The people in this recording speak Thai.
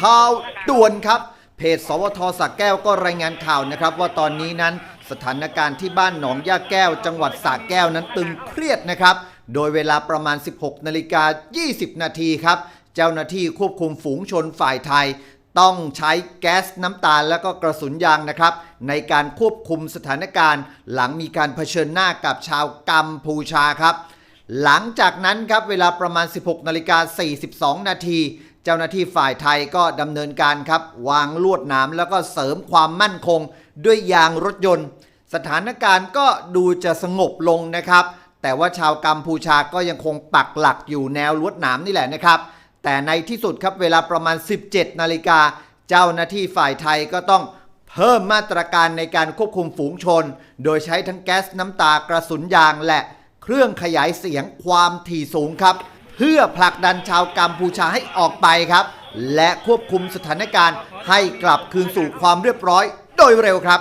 ข่าวด่วนครับ เพจ สวทสักแก้วก็รายงานข่าวนะครับ ว่าตอนนี้นั้นสถานการณ์ที่บ้านหนองย่าแก้ว จังหวัดสระแก้วนั้นตึงเครียดนะครับ โดยเวลาประมาณ 16นาฬิกา20 นาทีครับ เจ้าหน้าที่ควบคุมฝูงชนฝ่ายไทย ต้องใช้แก๊สน้ำตาลและก็กระสุนยางนะครับ ในการควบคุมสถานการณ์ หลังมีการเผชิญหน้ากับชาวกัมพูชาครับหลังจากนั้นครับเวลาประมาณ 16นาฬิกา42 นาที เจ้าหน้าที่ฝ่ายไทยก็ดำเนินการครับ วางลวดหนามแล้วก็เสริมความมั่นคง ด้วยยางรถยนต์ สถานการณ์ก็ดูจะสงบลงนะครับ แต่ว่าชาวกัมพูชาก็ยังคงปักหลักอยู่แนวลวดหนามนี่แหละนะครับ แต่ในที่สุดครับเวลาประมาณ 17 นาฬิกา เจ้าหน้าที่ฝ่ายไทยก็ต้องเพิ่มมาตรการในการควบคุมฝูงชน โดยใช้ทั้งแก๊สน้ำตากระสุนยางและเครื่องขยายเสียงความถี่สูงครับ เพื่อผลักดันชาวกัมพูชาให้ออกไปครับ และควบคุมสถานการณ์ให้กลับคืนสู่ความเรียบร้อยโดยเร็วครับ